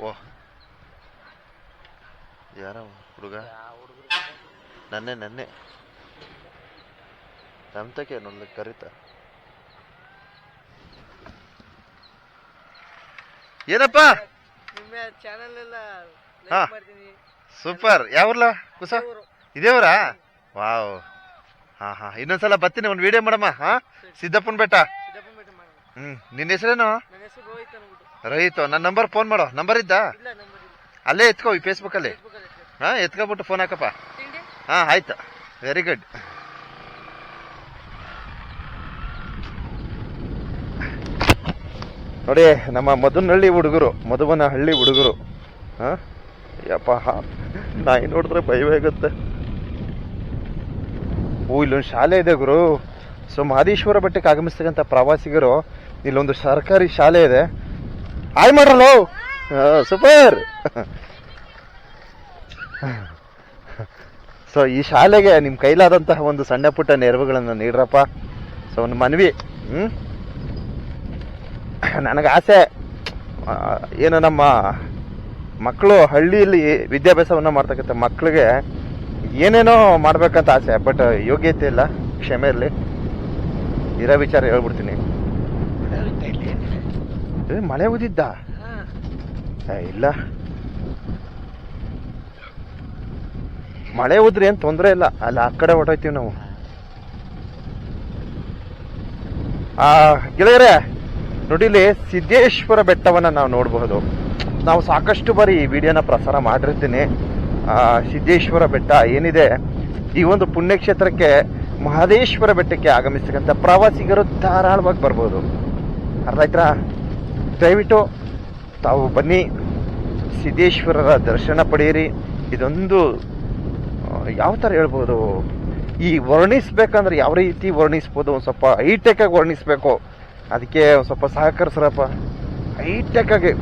ಓ. ಯಾರ ಹುಡುಗ? ನನ್ನೆ ನನ್ನೆ. ತಮ್ತಕ್ಕೆ ನನ್ನ ಕರೀತ. ಏನಪ್ಪ? ನಿಮ್ಮ ಚಾನಲ್ ಎಲ್ಲ ಹಾ. ಲೈಕ್ ಮಾಡ್ತೀನಿ. ಸೂಪರ್. ಯಾವ್ರಲ್ಲ ಕುಸ? ಇದೇವ್ರ? ವಾವ್. ಹಾ ಹಾ. ಇನ್ನೊಂದ್ಸಲ ಬರ್ತೀನಿ ಒಂದು ವಿಡಿಯೋ ಮಾಡಮ್ಮ ಹಾ? ಸಿದ್ದಪ್ಪನ ಬೆಟ್ಟ. ಮಾಡೋಣ. ಹ್ಮ್. ನಿನ್ನ ಹೆಸರೇನು? ನನ್ನ ಹೆಸರು ರೋಹಿತ್ ಅನ್ಬಿಟ್ಟು ರೈತು ನನ್ನ ನಂಬರ್ ಫೋನ್ ಮಾಡೋ. ನಂಬರ್ ಇದ್ದ? ಅಲ್ಲೇ ಎತ್ಕೋ ಈ ಫೇಸ್ಬುಕ್ಕಲ್ಲಿ ಫೇಸ್ಬುಕ್ಕಲ್ಲಿ. ಹಾ ಎತ್ಕೊಬಿಟ್ಟು ಫೋನ್ ಹಾಕಪ್ಪ. ಹಾಂ ಆಯ್ತು. ವೆರಿ ಗುಡ್ ನೋಡಿ ನಮ್ಮ ಮಧುನಹಳ್ಳಿ ಹುಡುಗರು ಮಧುವನ ಹಳ್ಳಿ ಹುಡುಗರು. ಹಾ? ಯಪ್ಪ ನಾಯಿ ನೋಡಿದ್ರೆ ಭಯವಾಗುತ್ತೆ ಓ ಇಲ್ಲೊಂದು ಶಾಲೆ ಇದೆ ಗುರು. ಸೊ ಮಹದೇಶ್ವರ ಬೆಟ್ಟಕ್ಕೆ ಆಗಮಿಸ್ತಕ್ಕಂಥ ಪ್ರವಾಸಿಗರು ಇಲ್ಲೊಂದು ಸರ್ಕಾರಿ ಶಾಲೆ ಇದೆ. ಆಯ್ ಮಾಡ್ರಲ್ಲೋ? ಸೂಪರ್. ಸೊ ಈ ಶಾಲೆಗೆ ನಿಮ್ಮ ಕೈಲಾದಂತಹ ಒಂದು ಸಣ್ಣ ಪುಟ್ಟ ನೆರವುಗಳನ್ನು ನೀಡ್ರಪ್ಪ. ಸೊ ಒಂದು ಮನವಿ, ಹ್ಮ್? ನನಗೆ ಆಸೆ ಏನು ನಮ್ಮ ಮಕ್ಕಳು ಹಳ್ಳಿಯಲ್ಲಿ ವಿದ್ಯಾಭ್ಯಾಸವನ್ನು ಮಾಡ್ತಕ್ಕಂಥ ಮಕ್ಕಳಿಗೆ ಏನೇನೋ ಮಾಡ್ಬೇಕಂತ ಆಸೆ, ಬಟ್ ಯೋಗ್ಯತೆ ಇಲ್ಲ, ಕ್ಷಮೆ ಇರಲಿ. ಇರೋ ವಿಚಾರ ಹೇಳ್ಬಿಡ್ತೀನಿ. ಏ, ಮಳೆ ಉದಿದ್ದ. ಇಲ್ಲ. ಮಳೆ ಉದ್ರೆ ಏನ್ ತೊಂದರೆ ಇಲ್ಲ. ಅಲ್ಲಿ ಆ ಕಡೆ ಹೊಟ್ಟೋಯ್ತೀವಿ ನಾವು. ಆ ಗೆಳೆಯರೆ ನೋಡಿಲಿ ಸಿದ್ದೇಶ್ವರ ಬೆಟ್ಟವನ್ನ ನಾವು ನೋಡಬಹುದು ನಾವು ಸಾಕಷ್ಟು ಬಾರಿ ಈ ವಿಡಿಯೋನ ಪ್ರಸಾರ ಮಾಡಿರ್ತೀನಿ. ಆ ಸಿದ್ದೇಶ್ವರ ಬೆಟ್ಟ ಏನಿದೆ? ಈ ಒಂದು ಪುಣ್ಯಕ್ಷೇತ್ರಕ್ಕೆ ಮಹದೇಶ್ವರ ಬೆಟ್ಟಕ್ಕೆ ಆಗಮಿಸ್ತಕ್ಕಂಥ ಪ್ರವಾಸಿಗರು ಧಾರಾಳವಾಗಿ ಬರ್ಬೋದು. ಅರ್ಥ ಆಯ್ತಾ? ದಯವಿಟ್ಟು ತಾವು ಬನ್ನಿ, ಸಿದ್ದೇಶ್ವರರ ದರ್ಶನ ಪಡೆಯಿರಿ. ಇದೊಂದು ಯಾವ ಥರ ಹೇಳ್ಬೋದು? ಈ ವರ್ಣಿಸ್ಬೇಕಂದ್ರೆ ಯಾವ ರೀತಿ ವರ್ಣಿಸ್ಬೋದು? ಒಂದು ಸ್ವಲ್ಪ ಆಗಿ ವರ್ಣಿಸ್ಬೇಕು. ಅದಕ್ಕೆ ಒಂದು ಸ್ವಲ್ಪ ಸಹಕರಿಸ್ರಪ್ಪ. ಆಗಿ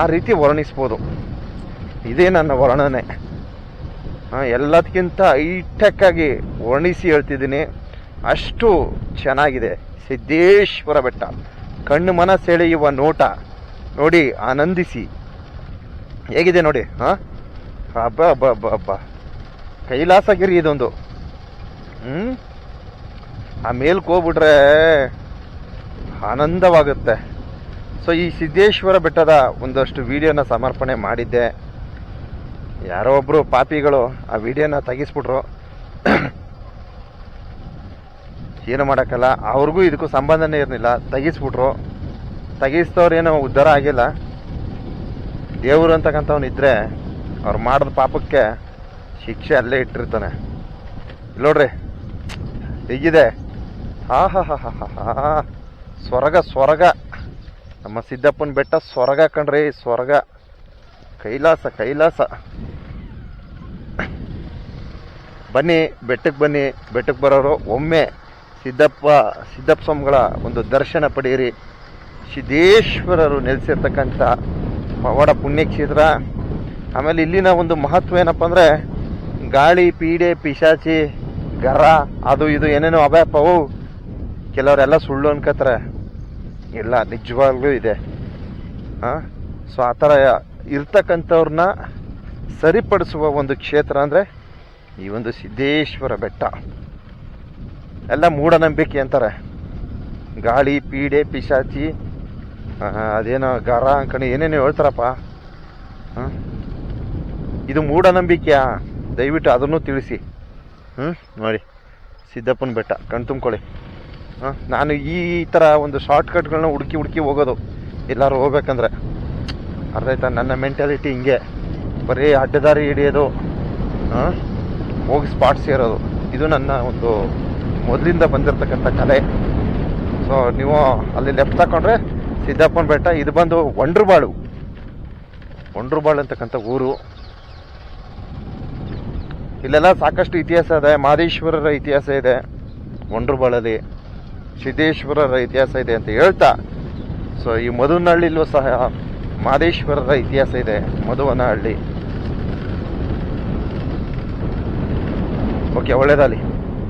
ಆ ರೀತಿ ವರ್ಣಿಸ್ಬೋದು. ಇದೇ ನನ್ನ ವರ್ಣನೆ. ಹಾಂ ಎಲ್ಲದಕ್ಕಿಂತ ಆಗಿ ವರ್ಣಿಸಿ ಹೇಳ್ತಿದ್ದೀನಿ. ಅಷ್ಟು ಚೆನ್ನಾಗಿದೆ. ಸಿದ್ದೇಶ್ವರ ಬೆಟ್ಟ. ಕಣ್ಣು ಮನ ಸೆಳೆಯುವ ನೋಟ. ನೋಡಿ, ಆನಂದಿಸಿ. ಹೇಗಿದೆ ನೋಡಿ, ಹಾಂ? ಹಬ್ಬ ಹಬ್ಬ ಹಬ್ಬ ಹಬ್ಬ ಕೈಲಾಸಗಿರಿ ಇದೊಂದು. ಹ್ಞೂ ಆ ಮೇಲ್ಕ್ ಹೋಗ್ಬಿಟ್ರೆ ಆನಂದವಾಗುತ್ತೆ. ಸೊ ಈ ಸಿದ್ದೇಶ್ವರ ಬೆಟ್ಟದ ಒಂದಷ್ಟು ವಿಡಿಯೋನ ಸಮರ್ಪಣೆ ಮಾಡಿದ್ದೆ. ಯಾರೋ ಒಬ್ಬರು ಪಾಪಿಗಳು ಆ ವಿಡಿಯೋನ ತೆಗಿಸ್ಬಿಟ್ರು. ಏನು ಮಾಡೋಕ್ಕಲ್ಲ. ಅವ್ರಿಗೂ ಇದಕ್ಕೂ ಸಂಬಂಧನೇ ಇರಲಿಲ್ಲ. ತೆಗಿಸ್ಬಿಟ್ರು ತೆಗಿಸ್ತವ್ರೇನೋ ಉದ್ಧಾರ ಆಗಿಲ್ಲ. ದೇವರು ಅಂತಕ್ಕಂಥವ್ನು ಇದ್ದರೆ ಅವ್ರು ಮಾಡಿದ ಪಾಪಕ್ಕೆ ಶಿಕ್ಷೆ ಅಲ್ಲೇ ಇಟ್ಟಿರ್ತಾನೆ. ನೋಡ್ರಿ ಹೀಗಿದೆ ಹಾ ಹಾ ಹಾ ಸ್ವರ್ಗ ಸ್ವರ್ಗ. ನಮ್ಮ ಸಿದ್ದಪ್ಪನ ಬೆಟ್ಟ ಸ್ವರ್ಗ ಕಣ್ರಿ, ಸ್ವರ್ಗ. ಕೈಲಾಸ ಕೈಲಾಸ. ಬನ್ನಿ ಬೆಟ್ಟಕ್ಕೆ ಬನ್ನಿ ಬೆಟ್ಟಕ್ಕೆ ಬರೋರು ಒಮ್ಮೆ. ಸಿದ್ದಪ್ಪ ಸಿದ್ದಪ್ಪ ಸ್ವಾಮಿಗಳ ಒಂದು ದರ್ಶನ ಪಡೆಯಿರಿ. ಸಿದ್ದೇಶ್ವರರು ನೆಲೆಸಿರ್ತಕ್ಕಂಥ ಪವಾಡ ಪುಣ್ಯಕ್ಷೇತ್ರ. ಆಮೇಲೆ ಇಲ್ಲಿನ ಒಂದು ಮಹತ್ವ ಏನಪ್ಪ ಅಂದರೆ, ಗಾಳಿ, ಪೀಡೆ, ಪಿಶಾಚಿ, ಗರ, ಅದು ಇದು ಏನೇನೋ ಅವು ಕೆಲವರೆಲ್ಲ ಸುಳ್ಳು ಅನ್ಕೋತಾರೆ. ಇಲ್ಲ ನಿಜವಾಗ್ಲೂ ಇದೆ. ಹಾಂ ಸೊ ಆ ಥರ ಇರ್ತಕ್ಕಂಥವ್ರನ್ನ ಸರಿಪಡಿಸುವ ಒಂದು ಕ್ಷೇತ್ರ ಅಂದರೆ, ಈ ಒಂದು ಸಿದ್ದೇಶ್ವರ ಬೆಟ್ಟ. ಎಲ್ಲ ಮೂಢನಂಬಿಕೆ ಅಂತಾರೆ. ಗಾಳಿ, ಪೀಡೆ, ಪಿಶಾಚಿ ಅದೇನೋ ಗರ ಅನ್ಕೊಂಡು ಏನೇನು ಹೇಳ್ತಾರಪ್ಪ. ಇದು ಮೂಢನಂಬಿಕೆಯಾ? ದಯವಿಟ್ಟು ಅದನ್ನು ತಿಳಿಸಿ. ಹ್ಞೂ ನೋಡಿ, ಸಿದ್ದಪ್ಪನ ಬೆಟ್ಟ, ಕಣ್ ತುಂಬ್ಕೊಳ್ಳಿ. ಹಾಂ ನಾನು ಈ ಥರ ಒಂದು ಶಾರ್ಟ್ಕಟ್ಗಳನ್ನ ಹುಡುಕಿ ಹುಡುಕಿ ಹೋಗೋದು. ಎಲ್ಲರೂ ಹೋಗ್ಬೇಕಂದ್ರೆ. ಅರ್ಥ ಆಯ್ತಾ? ನನ್ನ ಮೆಂಟಾಲಿಟಿ ಹಿಂಗೆ. ಬರೀ ಅಡ್ಡದಾರಿ ಹಿಡಿಯೋದು. ಹಾಂ ಹೋಗಿ ಸ್ಪಾಟ್ ಸೇರೋದು. ಇದು ನನ್ನ ಒಂದು ಮೊದಲಿಂದ ಬಂದಿರತಕ್ಕಂಥ ಕಲೆ. ಸೊ ನೀವು ಅಲ್ಲಿ ಲೆಫ್ಟ್ ತಗೊಂಡ್ರೆ ಸಿದ್ದಪ್ಪನ ಬೆಟ್ಟ, ಇದು ಬಂದು ಒಂಡ್ರಬಾಳು ಒಂಡ್ರಬಾಳು ಅಂತಕ್ಕಂಥ ಊರು. ಇಲ್ಲೆಲ್ಲ ಸಾಕಷ್ಟು ಇತಿಹಾಸ ಇದೆ. ಮಾದೇಶ್ವರರ ಇತಿಹಾಸ ಇದೆ. ಒಂಡ್ರಬಾಳಲ್ಲಿ ಸಿದ್ದೇಶ್ವರರ ಇತಿಹಾಸ ಇದೆ ಅಂತ ಹೇಳ್ತಾ. ಸೊ ಈ ಮಧುನಹಳ್ಳಿಲೂ ಸಹ ಮಾದೇಶ್ವರರ ಇತಿಹಾಸ ಇದೆ ಮಧುವನಹಳ್ಳಿ ಓಕೆ ಒಳ್ಳೇದಾಗಲಿ.